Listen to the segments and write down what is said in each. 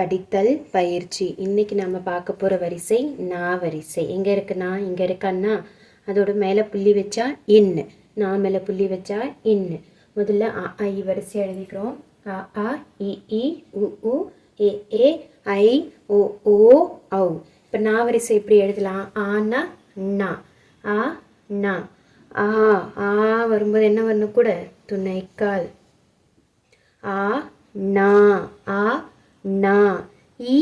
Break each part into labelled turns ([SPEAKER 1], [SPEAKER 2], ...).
[SPEAKER 1] படித்தல் பயிற்சி. இன்னைக்கு நம்ம பார்க்க போகிற வரிசை நா வரிசை. எங்கே இருக்குன்னா இங்கே இருக்கான்னா அதோட மேலே புள்ளி வச்சா இன்னு நா மேலே புள்ளி வச்சா இன்னு முதல்ல அ ஆ, இ வரிசை எழுதிக்கிறோம். அ ஆ இ இ உ உ ஏ ஏ ஐ ஓ ஓ ஔ. இப்போ நா வரிசை எப்படி எழுதலாம்? ஆனா நா. ஆ நா. ஆ ஆ வரும்போது என்ன வரணும் கூட? துணைக்கால். ஆ நா. ஆ நா இ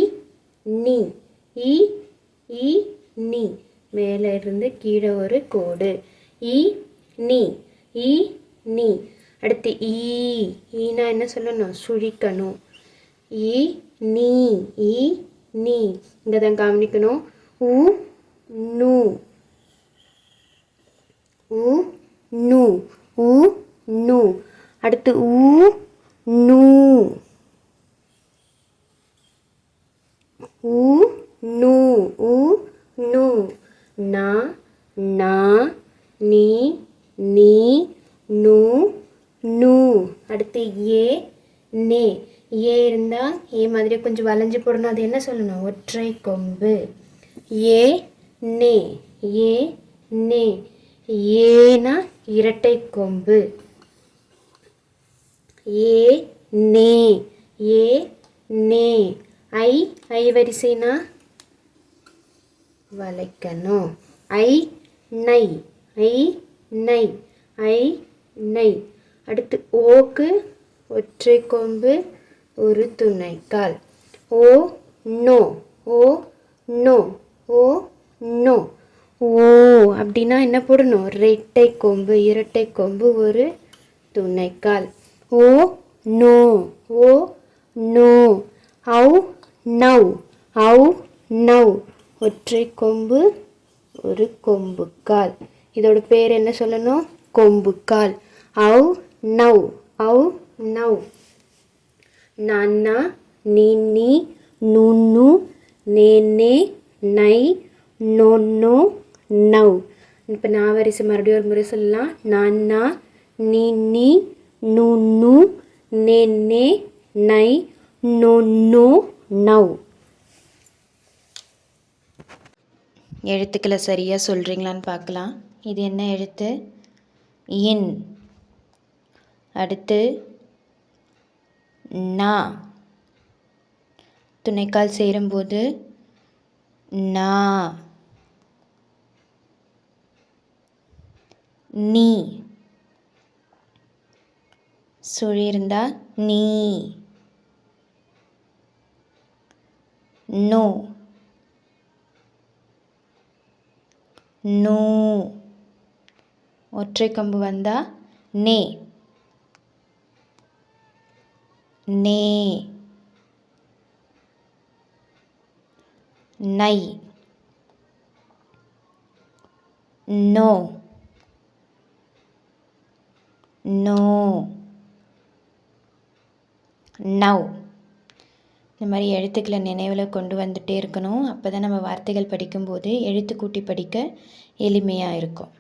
[SPEAKER 1] நீ. இ இ நீ. மேலே இருந்து கீழே ஒரு கோடு. இ நீ. இ நீ. அடுத்து ஈ ஈனா என்ன சொல்லணும்? சுழிக்கணும். இ நீ. இ நீ. இங்கே தான் கவனிக்கணும். உ நு. உ நு. உ நு. அடுத்து ஊ நூ. உ நு நூ நா நா நீ நீ நூ. நூ அடுத்து ஏ நே. ஏ இருந்தால் ஏ மாதிரி கொஞ்சம் வளைஞ்சு போடணும். அது என்ன சொல்லணும்? ஒற்றை கொம்பு. ஏ நே. ஏ நே. ஏனா இரட்டை கொம்பு. ஏ நே. ஏ நே. ஐ ஐ வரிசைனா வளைக்கணும். ஐ நை. ஐ நை. ஐ நை. அடுத்து ஓக்கு ஒற்றை கொம்பு ஒரு துணைக்கால் ஓ நோ. ஓ நோ. ஓ நோ. ஓ அப்படின்னா என்ன போடணும்? ரெட்டை கொம்பு இரட்டை கொம்பு ஒரு துணைக்கால் ஓ நோ. ஓ நோ. ஔ நௌ ஔ நௌ ஒற்றை கொம்பு ஒரு கொம்புக்கால். இதோட பேர் என்ன சொல்லணும்? கொம்புக்கால். அவ் நவ் ஔ நவ் நான்னா நீ நீ நுண்ணு நேனே நை நொன்னு நவ் இப்போ நான் வரிசை மறுபடியும் ஒரு முறை சொல்லலாம். நான்னா நீ நீ நுண்ணு நேனே நை நொன்னு நவ் எழுத்துக்களை சரியாக சொல்கிறீங்களான்னு பார்க்கலாம். இது என்ன எழுத்து? இன். அடுத்து நா. துணைக்கால் சேரும்போது நா. நீ. சுழி நீ. நோ. நூ. ஒற்றை கம்பு வந்தா நே. நே. நை. நோ. நோ. நவ். இந்த மாதிரி எழுத்துக்களை நினைவில் கொண்டு வந்துகிட்டே இருக்கணும். அப்போ தான் நம்ம வார்த்தைகள் படிக்கும்போது எழுத்து கூட்டி படிக்க எளிமையாக இருக்கும்.